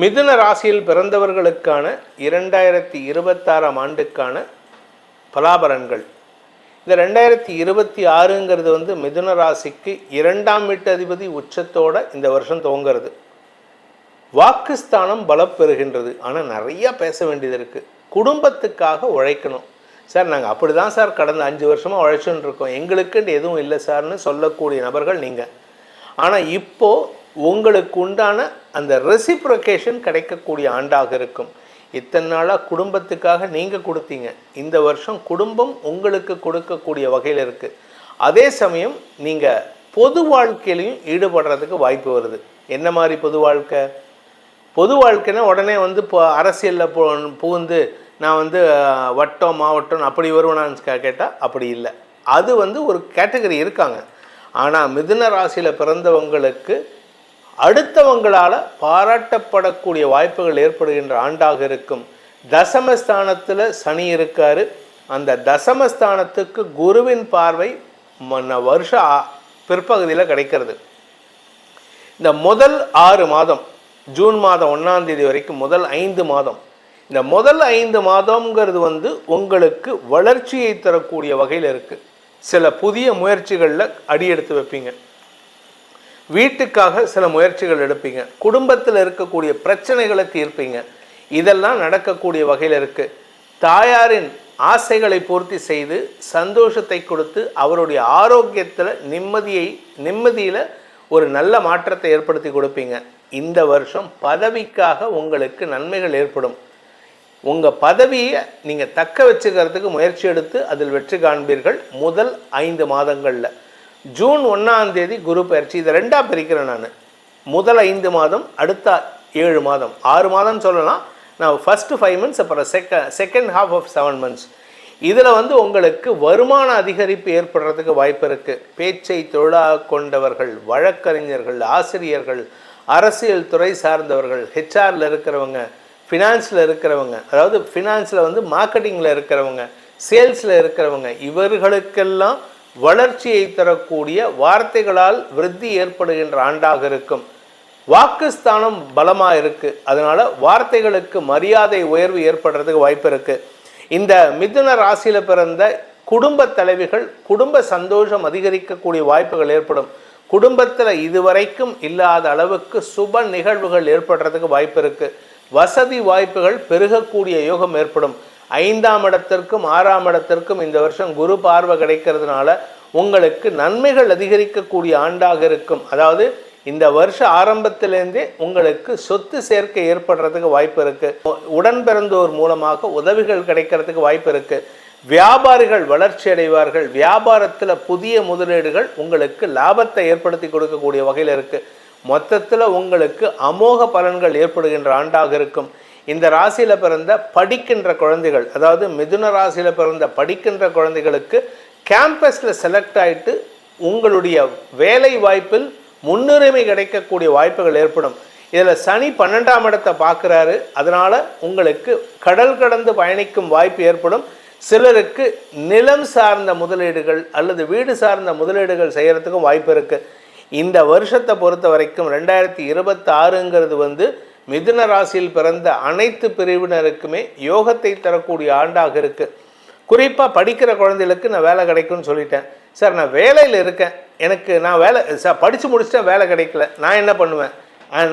மிதுன ராசியில் பிறந்தவர்களுக்கான இரண்டாயிரத்தி இருபத்தாறாம் ஆண்டுக்கான பலாபலன்கள். இந்த ரெண்டாயிரத்தி இருபத்தி ஆறுங்கிறது வந்து மிதுன ராசிக்கு இரண்டாம் வீட்டு அதிபதி உச்சத்தோட இந்த வருஷம் துவங்குறது. வாக்குஸ்தானம் பலப்பெறுகின்றது ஆனால் நிறையா பேச வேண்டியது இருக்குது குடும்பத்துக்காக உழைக்கணும். சார் நாங்கள் அப்படி தான் சார் கடந்த அஞ்சு வருஷமாக உழைச்சுன்னு இருக்கோம். எங்களுக்குன்னு எதுவும் இல்லை சார்னு சொல்லக்கூடிய நபர்கள் நீங்கள் ஆனால் இப்போது உங்களுக்கு உண்டான அந்த ரெசிப்ரொகேஷன் கிடைக்கக்கூடிய ஆண்டாக இருக்கும். இத்தனை நாளாக குடும்பத்துக்காக நீங்கள் கொடுத்தீங்க. இந்த வருஷம் குடும்பம் உங்களுக்கு கொடுக்கக்கூடிய வகையில் இருக்குது அதே சமயம் நீங்கள் பொது வாழ்க்கையிலையும் ஈடுபடுறதுக்கு வாய்ப்பு வருது. என்ன மாதிரி பொது வாழ்க்கை? பொது வாழ்க்கைன்னா உடனே வந்து இப்போ அரசியலில் பு புகுந்து நான் வந்து வட்டம் மாவட்டம் அப்படி வருவேனான்னு கேட்டால் அப்படி இல்லை. அது வந்து ஒரு கேட்டகரி இருக்காங்க. ஆனால் மிதுன ராசியில் பிறந்தவங்களுக்கு அடுத்தவங்களால் பாராட்டப்படக்கூடிய வாய்ப்புகள் ஏற்படுகின்ற ஆண்டாக இருக்கும். தசமஸ்தானத்தில் சனி இருக்காரு. அந்த தசமஸ்தானத்துக்கு குருவின் பார்வை மன்ன வருஷ பிற்பகுதியில் கிடைக்கிறது. இந்த முதல் ஆறு மாதம் ஜூன் மாதம் ஒன்றாம் தேதி வரைக்கும் முதல் ஐந்து மாதம். இந்த முதல் ஐந்து மாதம்ங்கிறது வந்து உங்களுக்கு வளர்ச்சியை தரக்கூடிய வகையில் இருக்குது சில புதிய முயற்சிகளில் அடி எடுத்து வைப்பீங்க. வீட்டுக்காக சில முயற்சிகள் எடுப்பீங்க. குடும்பத்தில் இருக்கக்கூடிய பிரச்சனைகளை தீர்ப்பீங்க. இதெல்லாம் நடக்கக்கூடிய வகையில் இருக்குது தாயாரின் ஆசைகளை பூர்த்தி செய்து சந்தோஷத்தை கொடுத்து அவருடைய ஆரோக்கியத்தில் நிம்மதியை நிம்மதியில் ஒரு நல்ல மாற்றத்தை ஏற்படுத்தி கொடுப்பீங்க. இந்த வருஷம் பதவிக்காக உங்களுக்கு நன்மைகள் ஏற்படும். உங்கள் பதவியை நீங்கள் தக்க வச்சுக்கிறதுக்கு முயற்சி எடுத்து அதில் வெற்றி காண்பீர்கள் முதல் ஐந்து மாதங்களில். ஜூன் ஒன்றாம் தேதி குரு பயிற்சி. இதை ரெண்டாக பிரிக்கிறேன் நான். முதல் ஐந்து மாதம் அடுத்த ஏழு மாதம். ஆறு மாதம்னு சொல்லலாம். நான் ஃபஸ்ட்டு ஃபைவ் மந்த்ஸ் அப்புறம் செக second half of seven months இதில் வந்து உங்களுக்கு வருமான அதிகரிப்பு ஏற்படுறதுக்கு வாய்ப்பு இருக்குது பேச்சை தொழிலாக கொண்டவர்கள் வழக்கறிஞர்கள் ஆசிரியர்கள் அரசியல் துறை சார்ந்தவர்கள் ஹெச்ஆரில் இருக்கிறவங்க ஃபினான்ஸில் இருக்கிறவங்க அதாவது ஃபினான்ஸில் வந்து மார்க்கெட்டிங்கில் இருக்கிறவங்க சேல்ஸில் இருக்கிறவங்க இவர்களுக்கெல்லாம் வளர்ச்சியை தரக்கூடிய வார்த்தைகளால் விருத்தி ஏற்படுகின்ற ஆண்டாக இருக்கும். வாக்குஸ்தானம் பலமாக இருக்குது அதனால் வார்த்தைகளுக்கு மரியாதை உயர்வு ஏற்படுறதுக்கு வாய்ப்பு இருக்குது இந்த மிதுன ராசியில் பிறந்த குடும்ப தலைவிகள் குடும்ப சந்தோஷம் அதிகரிக்கக்கூடிய வாய்ப்புகள் ஏற்படும். குடும்பத்தில் இதுவரைக்கும் இல்லாத அளவுக்கு சுப நிகழ்வுகள் ஏற்படுறதுக்கு வாய்ப்பு இருக்குது வசதி வாய்ப்புகள் பெருகக்கூடிய யோகம் ஏற்படும். ஐந்தாம் இடத்திற்கும் ஆறாம் இடத்திற்கும் இந்த வருஷம் குரு பார்வை கிடைக்கிறதுனால உங்களுக்கு நன்மைகள் அதிகரிக்கக்கூடிய ஆண்டாக இருக்கும். அதாவது இந்த வருஷ ஆரம்பத்திலேருந்தே உங்களுக்கு சொத்து சேர்க்கை ஏற்படுறதுக்கு வாய்ப்பு இருக்குது உடன் பிறந்தோர் மூலமாக உதவிகள் கிடைக்கிறதுக்கு வாய்ப்பு இருக்குது வியாபாரிகள் வளர்ச்சி அடைவார்கள். வியாபாரத்தில் புதிய முதலீடுகள் உங்களுக்கு லாபத்தை ஏற்படுத்தி கொடுக்கக்கூடிய வகையில் இருக்குது மொத்தத்தில் உங்களுக்கு அமோக பலன்கள் ஏற்படுகின்ற ஆண்டாக இருக்கும். இந்த ராசியில் பிறந்த படிக்கின்ற குழந்தைகள் அதாவது மிதுன ராசியில் பிறந்த படிக்கின்ற குழந்தைகளுக்கு கேம்பஸில் செலக்ட் ஆகிட்டு உங்களுடைய வேலை வாய்ப்பில் முன்னுரிமை கிடைக்கக்கூடிய வாய்ப்புகள் ஏற்படும். இதில் சனி பன்னெண்டாம் இடத்தை பார்க்குறாரு. அதனால் உங்களுக்கு கடல் கடந்து பயணிக்கும் வாய்ப்பு ஏற்படும். சிலருக்கு நிலம் சார்ந்த முதலீடுகள் அல்லது வீடு சார்ந்த முதலீடுகள் செய்கிறதுக்கும் வாய்ப்பு இருக்குது இந்த வருஷத்தை பொறுத்த வரைக்கும் ரெண்டாயிரத்தி இருபத்தாறுங்கிறது வந்து மிதுன ராசியில் பிறந்த அனைத்து பிரிவினருக்குமே யோகத்தை தரக்கூடிய ஆண்டாக இருக்குது குறிப்பாக படிக்கிற குழந்தைகளுக்கு நான் வேலை கிடைக்கும்னு சொல்லிட்டேன். சார் நான் வேலையில் இருக்கேன். எனக்கு நான் வேலை சார் படித்து முடிச்சிட்டேன் வேலை கிடைக்கல. நான் என்ன பண்ணுவேன்?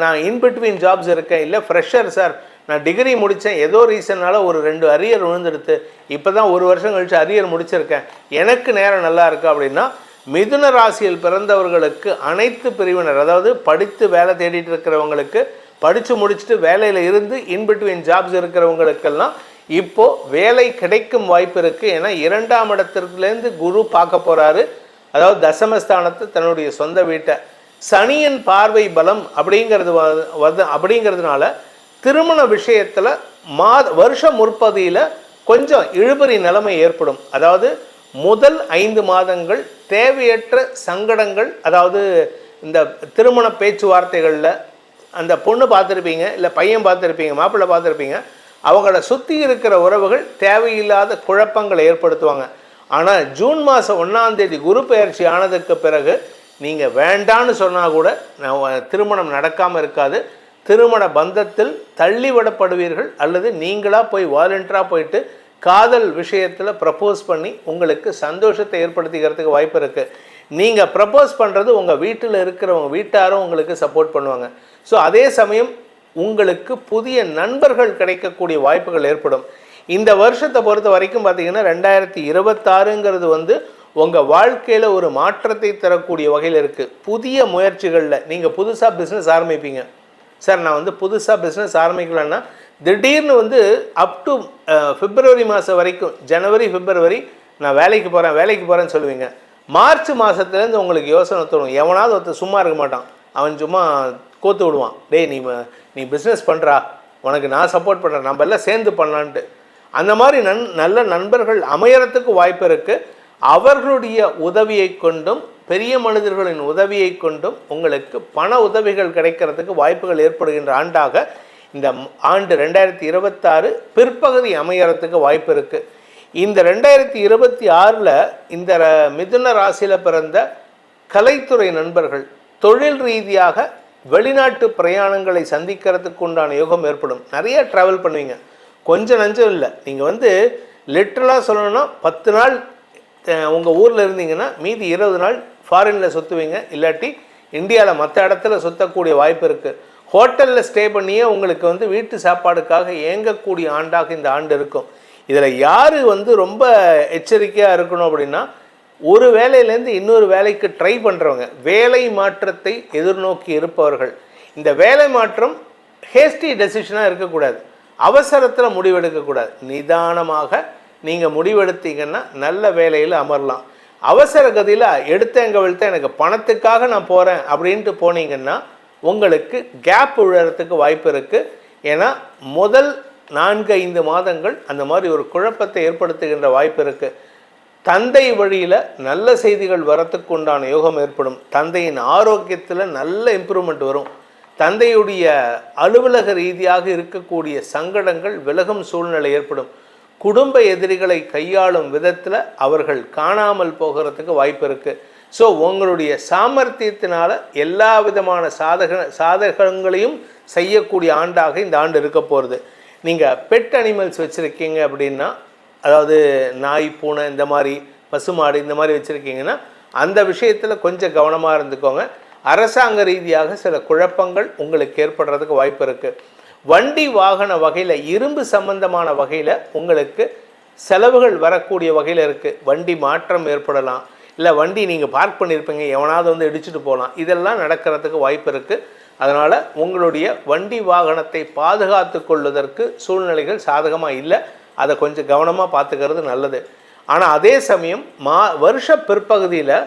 நான் இன்பிட்வீன் ஜாப்ஸ் இருக்கேன். இல்லை ஃப்ரெஷர் சார். நான் டிகிரி முடித்தேன் ஏதோ ரீசனால் ஒரு ரெண்டு அரியர் விழுந்தெடுத்து. இப்போ தான் ஒரு வருஷம் கழிச்சு அரியர் முடிச்சிருக்கேன். எனக்கு நேரம் நல்லா இருக்கு அப்படின்னா மிதுன ராசியில் பிறந்தவர்களுக்கு அனைத்து பிரிவினர் அதாவது படித்து வேலை தேடிட்டு இருக்கிறவங்களுக்கு படித்து முடிச்சுட்டு வேலையில் இருந்து இன்பிட்வீன் ஜாப்ஸ் இருக்கிறவங்களுக்கெல்லாம் இப்போது வேலை கிடைக்கும் வாய்ப்பு இருக்குது ஏன்னா இரண்டாம் இடத்துலேருந்து குரு பார்க்க போகிறாரு அதாவது தசமஸ்தானத்தை தன்னுடைய சொந்த வீட்டை. சனியின் பார்வை பலம் அப்படிங்கிறது வந்து அப்படிங்கிறதுனால திருமண விஷயத்தில் மா வருஷ முற்பதியில் கொஞ்சம் இழுபறி நிலைமை ஏற்படும். அதாவது முதல் ஐந்து மாதங்கள் தேவையற்ற சங்கடங்கள் அதாவது இந்த திருமண பேச்சுவார்த்தைகளில் அந்த பொண்ணு பார்த்துருப்பீங்க இல்லை பையன் பார்த்துருப்பீங்க மாப்பிள்ளை பார்த்துருப்பீங்க அவங்கள சுற்றி இருக்கிற உறவுகள் தேவையில்லாத குழப்பங்களை ஏற்படுத்துவாங்க. ஆனால் ஜூன் மாதம் ஒன்றாந்தேதி குரு பயிற்சி ஆனதுக்கு பிறகு நீங்கள் வேண்டான்னு சொன்னால் கூட நான் திருமணம் நடக்காமல் இருக்காது. திருமண பந்தத்தில் தள்ளிவிடப்படுவீர்கள் அல்லது நீங்களாக போய் வாலண்டியராக போயிட்டு காதல் விஷயத்தில் ப்ரப்போஸ் பண்ணி உங்களுக்கு சந்தோஷத்தை ஏற்படுத்திக்கிறதுக்கு வாய்ப்பு இருக்குது நீங்கள் ப்ரப்போஸ் பண்ணுறது உங்கள் வீட்டில் இருக்கிறவங்க வீட்டாரும் உங்களுக்கு சப்போர்ட் பண்ணுவாங்க. ஸோ அதே சமயம் உங்களுக்கு புதிய நண்பர்கள் கிடைக்கக்கூடிய வாய்ப்புகள் ஏற்படும். இந்த வருஷத்தை பொறுத்த வரைக்கும் பார்த்தீங்கன்னா ரெண்டாயிரத்தி இருபத்தாறுங்கிறது வந்து உங்கள் வாழ்க்கையில் ஒரு மாற்றத்தை தரக்கூடிய வகையில் இருக்குது புதிய முயற்சிகளில் நீங்கள் புதுசாக பிஸ்னஸ் ஆரம்பிப்பீங்க. சார் நான் வந்து புதுசாக பிஸ்னஸ் ஆரம்பிக்கலன்னா திடீர்னு வந்து அப் டு பிப்ரவரி மாதம் வரைக்கும் ஜனவரி பிப்ரவரி நான் வேலைக்கு போகிறேன் வேலைக்கு போகிறேன்னு சொல்லுவீங்க. மார்ச் மாதத்துலேருந்து உங்களுக்கு யோசனை தோணும். எவனாவது ஒருத்தர் சும்மா இருக்க மாட்டான். அவன் சும்மா கோத்து விடுவான். டேய் நீ நீ பிஸ்னஸ் பண்ணுறா உனக்கு நான் சப்போர்ட் பண்ணுறேன் நம்ம எல்லாம் சேர்ந்து பண்ணலான்ட்டு. அந்த மாதிரி நன் நல்ல நண்பர்கள் அமையறத்துக்கு வாய்ப்பு இருக்குது அவர்களுடைய உதவியை கொண்டும் பெரிய மனிதர்களின் உதவியை கொண்டும் உங்களுக்கு பண உதவிகள் கிடைக்கிறதுக்கு வாய்ப்புகள் ஏற்படுகின்ற ஆண்டாக இந்த ஆண்டு ரெண்டாயிரத்தி இருபத்தாறு பிற்பகுதி அமையறதுக்கு வாய்ப்பு இருக்குது இந்த ரெண்டாயிரத்தி இருபத்தி ஆறில் இந்த ர- மிதுன ராசியில் பிறந்த கலைத்துறை நண்பர்கள் தொழில் ரீதியாக வெளிநாட்டு பிரயாணங்களை சந்திக்கிறதுக்கு உண்டான யோகம் ஏற்படும். நிறைய ட்ராவல் பண்ணுவீங்க. கொஞ்சம் நஞ்சம் இல்லை. நீங்கள் வந்து லிட்ரலாக சொல்லணும்னா பத்து நாள் உங்கள் ஊரில் இருந்தீங்கன்னா மீதி இருபது நாள் ஃபாரினில் சுற்றுவீங்க இல்லாட்டி இந்தியாவில் மற்ற இடத்துல சுற்றக்கூடிய வாய்ப்பு இருக்குது ஹோட்டலில் ஸ்டே பண்ணியே உங்களுக்கு வந்து வீட்டு சாப்பாடுக்காக ஏங்கக்கூடிய ஆண்டாக இந்த ஆண்டு இருக்கும். இதில் யார் வந்து ரொம்ப எச்சரிக்கையாக இருக்கணும் அப்படின்னா ஒரு வேலையிலேருந்து இன்னொரு வேலைக்கு ட்ரை பண்ணுறவங்க வேலை மாற்றத்தை எதிர்நோக்கி இருப்பவர்கள். இந்த வேலை மாற்றம் ஹேஸ்டி டெசிஷனாக இருக்கக்கூடாது. அவசரத்தில் முடிவெடுக்கக்கூடாது. நிதானமாக நீங்கள் முடிவெடுத்தீங்கன்னா நல்ல வேலையில் அமரலாம். அவசர கதியில் எடுத்தேன் வெளுத்த எனக்கு பணத்துக்காக நான் போகிறேன் அப்படின்ட்டு போனீங்கன்னா உங்களுக்கு கேப் விழுறதுக்கு வாய்ப்பு இருக்குது ஏன்னா முதல் நான்கு ஐந்து மாதங்கள் அந்த மாதிரி ஒரு குழப்பத்தை ஏற்படுத்துகின்ற வாய்ப்பு இருக்குது தந்தை வழியில் நல்ல செய்திகள் வரத்துக்கு உண்டான யோகம் ஏற்படும். தந்தையின் ஆரோக்கியத்தில் நல்ல இம்ப்ரூவ்மெண்ட் வரும். தந்தையுடைய அலுவலக ரீதியாக இருக்கக்கூடிய சங்கடங்கள் விலகும் சூழ்நிலை ஏற்படும். குடும்ப எதிரிகளை கையாளும் விதத்தில் அவர்கள் காணாமல் போகிறதுக்கு வாய்ப்பு இருக்குது ஸோ உங்களுடைய சாமர்த்தியத்தினால எல்லா விதமான சாதக சாதகங்களையும் செய்யக்கூடிய ஆண்டாக இந்த ஆண்டு இருக்க போகிறது நீங்கள் பெட் அனிமல்ஸ் வச்சுருக்கீங்க அப்படின்னா அதாவது நாய் பூனை இந்த மாதிரி பசுமாடு இந்த மாதிரி வச்சுருக்கீங்கன்னா அந்த விஷயத்தில் கொஞ்சம் கவனமாக இருந்துக்கோங்க. அரசாங்க ரீதியாக சில குழப்பங்கள் உங்களுக்கு ஏற்படுறதுக்கு வாய்ப்பு இருக்குது வண்டி வாகன வகையில் இரும்பு சம்பந்தமான வகையில் உங்களுக்கு செலவுகள் வரக்கூடிய வகையில் இருக்குது வண்டி மாற்றம் ஏற்படலாம். இல்லை வண்டி நீங்கள் பார்க் பண்ணியிருப்பீங்க எவனாவது வந்து இடிச்சிட்டு போகலாம் இதெல்லாம் நடக்கிறதுக்கு வாய்ப்பு இருக்குது அதனால் உங்களுடைய வண்டி வாகனத்தை பாதுகாத்து கொள்வதற்கு சூழ்நிலைகள் சாதகமாக இல்லை. அதை கொஞ்சம் கவனமாக பார்த்துக்கிறது நல்லது. ஆனால் அதே சமயம் மா வருஷ பிற்பகுதியில்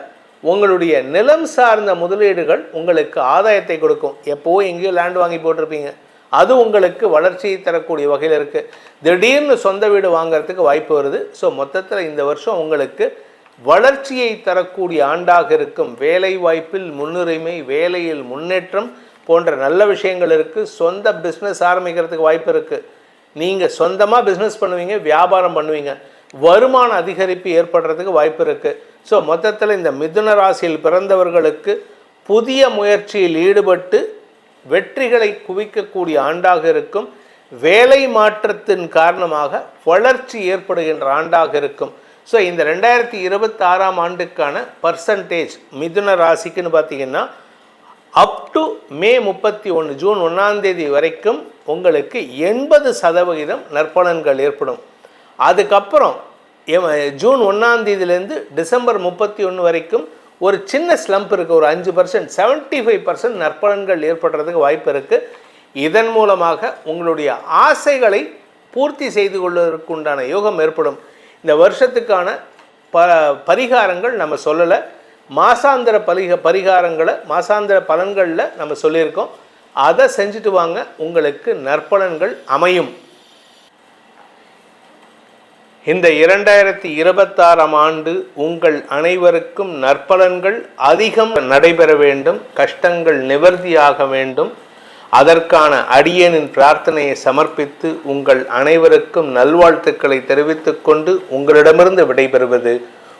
உங்களுடைய நிலம் சார்ந்த முதலீடுகள் உங்களுக்கு ஆதாயத்தை கொடுக்கும். எப்போவோ எங்கேயோ லேண்ட் வாங்கி போட்டிருப்பீங்க. அது உங்களுக்கு வளர்ச்சியை தரக்கூடிய வகையில் இருக்குது திடீர்னு சொந்த வீடு வாங்குறதுக்கு வாய்ப்பு வருது. ஸோ மொத்தத்தில் இந்த வருஷம் உங்களுக்கு வளர்ச்சியை தரக்கூடிய ஆண்டாக இருக்கும். வேலை வாய்ப்பில் முன்னுரிமை வேலையில் முன்னேற்றம் போன்ற நல்ல விஷயங்கள் இருக்குது சொந்த பிஸ்னஸ் ஆரம்பிக்கிறதுக்கு வாய்ப்பு இருக்குது நீங்கள் சொந்தமாக பிஸ்னஸ் பண்ணுவீங்க வியாபாரம் பண்ணுவீங்க. வருமான அதிகரிப்பு ஏற்படுறதுக்கு வாய்ப்பு இருக்குது ஸோ மொத்தத்தில் இந்த மிதுன ராசியில் பிறந்தவர்களுக்கு புதிய முயற்சியில் ஈடுபட்டு வெற்றிகளை குவிக்கக்கூடிய ஆண்டாக இருக்கும். வேலை மாற்றத்தின் காரணமாக வளர்ச்சி ஏற்படுகின்ற ஆண்டாக இருக்கும். ஸோ இந்த ரெண்டாயிரத்தி இருபத்தாறாம் ஆண்டுக்கான பர்சன்டேஜ் மிதுன ராசிக்குன்னு பார்த்தீங்கன்னா அப் டு மே முப்பத்தி ஒன்று ஜூன் ஒன்றாம் தேதி வரைக்கும் உங்களுக்கு எண்பது சதவிகிதம் நற்பலன்கள் ஏற்படும். அதுக்கப்புறம் ஜூன் ஒன்றாம் தேதியிலேருந்து டிசம்பர் முப்பத்தி ஒன்று வரைக்கும் ஒரு சின்ன ஸ்லம்ப் இருக்குது ஒரு அஞ்சு பர்சன்ட் செவன்ட்டி ஃபைவ் பர்சன்ட் நற்பலன்கள் ஏற்படுறதுக்கு வாய்ப்பு இருக்குது இதன் மூலமாக உங்களுடைய ஆசைகளை பூர்த்தி செய்து கொள்வதற்கு உண்டான யோகம் ஏற்படும். இந்த வருஷத்துக்கான ப பரிகாரங்கள் நம்ம சொல்லலை. மாசாந்திர பலிக பரிகாரங்களை மாசாந்திர பலன்களில் நம்ம சொல்லியிருக்கோம். அதை செஞ்சுட்டு வாங்க. உங்களுக்கு நற்பலன்கள் அமையும். இந்த இரண்டாயிரத்தி இருபத்தாறாம் ஆண்டு உங்கள் அனைவருக்கும் நற்பலன்கள் அதிகம் நடைபெற வேண்டும். கஷ்டங்கள் நிவர்த்தியாக வேண்டும். அதற்கான அடியனின் பிரார்த்தனையை சமர்ப்பித்து உங்கள் அனைவருக்கும் நல்வாழ்த்துக்களை தெரிவித்துக்கொண்டு உங்களிடமிருந்து விடைபெறுவது